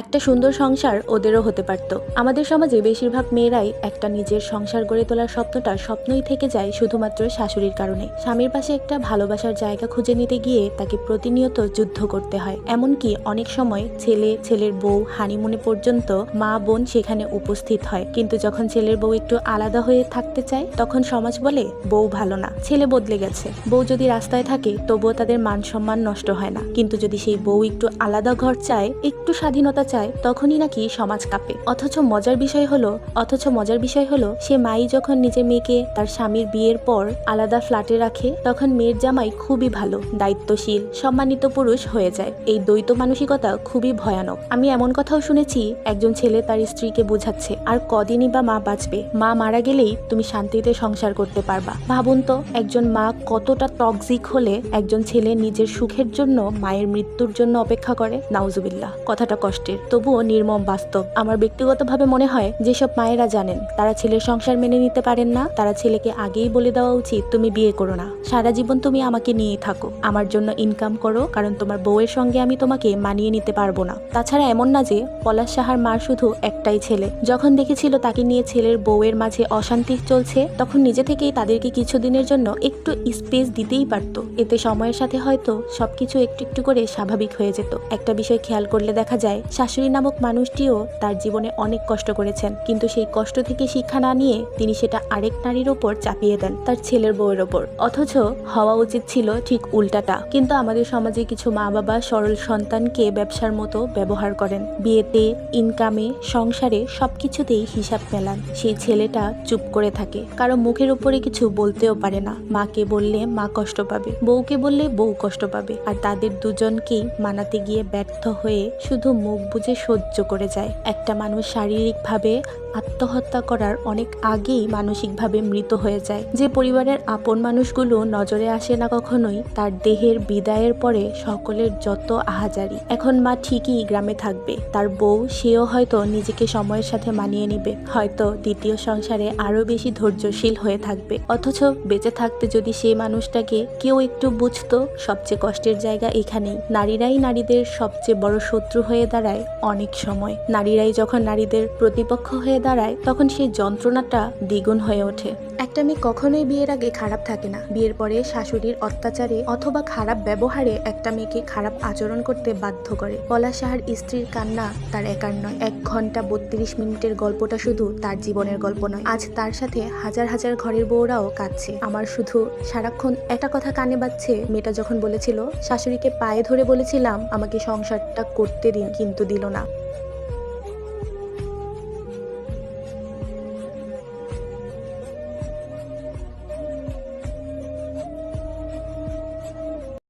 একটা সুন্দর সংসার ওদেরও হতে পারত। আমাদের সমাজে বেশিরভাগ মেয়েরাই একটা নিজের সংসার গড়ে তোলার স্বপ্নটা স্বপ্নই থেকে যায় শুধুমাত্র শাশুড়ির কারণে। স্বামীর পাশে একটা ভালোবাসার জায়গা খুঁজে নিতে গিয়ে তাকে প্রতিনিয়ত যুদ্ধ করতে হয়। এমনকি অনেক সময় ছেলে, ছেলের বউ হানিমুনে পর্যন্ত মা, বোন সেখানে উপস্থিত হয়। কিন্তু যখন ছেলের বউ একটু আলাদা হয়ে থাকতে চায়, তখন সমাজ বলে, বউ ভালো না। ছেলে বদলে গেছে। বউ যদি রাস্তায় থাকে, তবুও তাদের মান সম্মান নষ্ট হয় না। কিন্তু যদি সেই বউ একটু আলাদা ঘর চায়, একটু স্বাধীনতা চায় তখনই নাকি সমাজ কাঁপে। অথচ মজার বিষয় হলো, অথচ মজার বিষয় হলো, সে মাই যখন নিজের মেয়েকে তার স্বামীর বিয়ের পর আলাদা ফ্ল্যাটে রাখে, তখন মেয়ের জামাই খুবই ভালো, দায়িত্বশীল, সম্মানিত পুরুষ হয়ে যায়। এই দ্বৈত মানসিকতা খুবই ভয়ানক। আমি এমন কথাও শুনেছি, একজন ছেলে তার স্ত্রীকে বোঝাচ্ছে, আর কদিনই বা মা বাঁচবে। মা মারা গেলেই তুমি শান্তিতে সংসার করতে পারবা। ভাবুন তো, একজন মা কতটা টক্সিক হলে একজন ছেলে নিজের সুখের জন্য, মায়ের মৃত্যুর জন্য অপেক্ষা করে? নাউজুবিল্লাহ। কথাটা কষ্টের। তবুও নির্মম বাস্তব। আমার ব্যক্তিগতভাবে মনে হয়, যেসব মায়েরা জানেন, তারা ছেলের সংসার মেনে নিতে পারেন না। তারা ছেলেকে আগেই বলে দেওয়া উচিত, তুমি বিয়ে করো না। সারা জীবন তুমি আমাকে নিয়েই থাকো। আমার জন্য ইনকাম করো, কারণ তোমার বউয়ের সঙ্গে আমি তোমাকে মানিয়ে নিতে পারব না। তাছাড়া এমন না যে, পলাশ সাহার মার শুধু একটাই ছেলে। যখন দেখেছিল তাকে নিয়ে ছেলের বউয়ের মাঝে অশান্তি চলছে, তখন নিজে থেকেই তাদেরকে কিছুদিনের জন্য একটু স্পেস দিতেই পারত। এতে সময়ের সাথে হয়তো সবকিছু একটু একটু করে স্বাভাবিক হয়ে যেত। একটা বিষয় খেয়াল করলে দেখা যায় শাশুড়ি নামক মানুষটিও তার জীবনে অনেক কষ্ট করেছেন। কিন্তু সেই কষ্ট থেকে শিক্ষা না নিয়ে তিনি সেটা আরেক নারীর ওপর চাপিয়ে দেন, তার ছেলের বউয়ের ওপর। অথচ হওয়া উচিত ছিল ঠিক উল্টাটা। কিন্তু আমাদের সমাজে কিছু মা বাবা সরল সন্তানকে ব্যবসার মতো ব্যবহার করেন। বিয়েতে, ইনকামে, সংসারে সবকিছুতেই হিসাব মেলান। সেই ছেলেটা চুপ করে থাকে। কারও মুখের উপরে কিছু বলতেও পারে না। মাকে বললে মা কষ্ট পাবে, বউকে বললে বউ কষ্ট পাবে। আর তাদের দুজনকেই মানাতে গিয়ে ব্যর্থ হয়ে শুধু মুখ বুজে সহ্য করে যায়। একটা মানুষ শারীরিকভাবে আত্মহত্যা করার অনেক আগেই মানসিকভাবে মৃত হয়ে যায়। যে পরিবারের আপন মানুষগুলো নজরে আসে না কখনোই, তার দেহের বিদায়ের পরে সকলের যত আহাজারি। এখন মা ঠিকই গ্রামে থাকবে। তার বউ, সেও হয়তো নিজেকে সময়ের সাথে মানিয়ে নিবে। হয়তো দ্বিতীয় সংসারে আরও বেশি ধৈর্যশীল হয়ে থাকবে। অথচ বেঁচে থাকতে যদি সেই মানুষটাকে কেউ একটু বুঝতো, সবচেয়ে কষ্টের জায়গা এখানেই। নারীরাই নারীদের সবচেয়ে বড় শত্রু হয়ে দাঁড়ায় অনেক সময়। নারীরাই যখন নারীদের প্রতিপক্ষ হয়ে দাঁড়ায়, তখন সেই যন্ত্রণাটা দ্বিগুণ হয়ে ওঠে। একটা মেয়ে কখনোই বিয়ের আগে খারাপ থাকে না। বিয়ের পরে শাশুড়ির অত্যাচারে অথবা খারাপ ব্যবহারে একটা মেয়েকে খারাপ আচরণ করতে বাধ্য করে। পলাশ সাহার স্ত্রীর কান্না তার একার নয়। এক ঘণ্টা বত্রিশ মিনিটের গল্পটা শুধু তার জীবনের গল্প নয়। আজ তার সাথে হাজার হাজার ঘরের বউরাও কাঁদছে। আমার শুধু সারাক্ষণ একটা কথা কানে বাজছে। মেয়েটা যখন বলেছিল, শাশুড়িকে পায়ে ধরে বলেছিলাম, আমাকে সংসারটা করতে দিন, কিন্তু দিল না।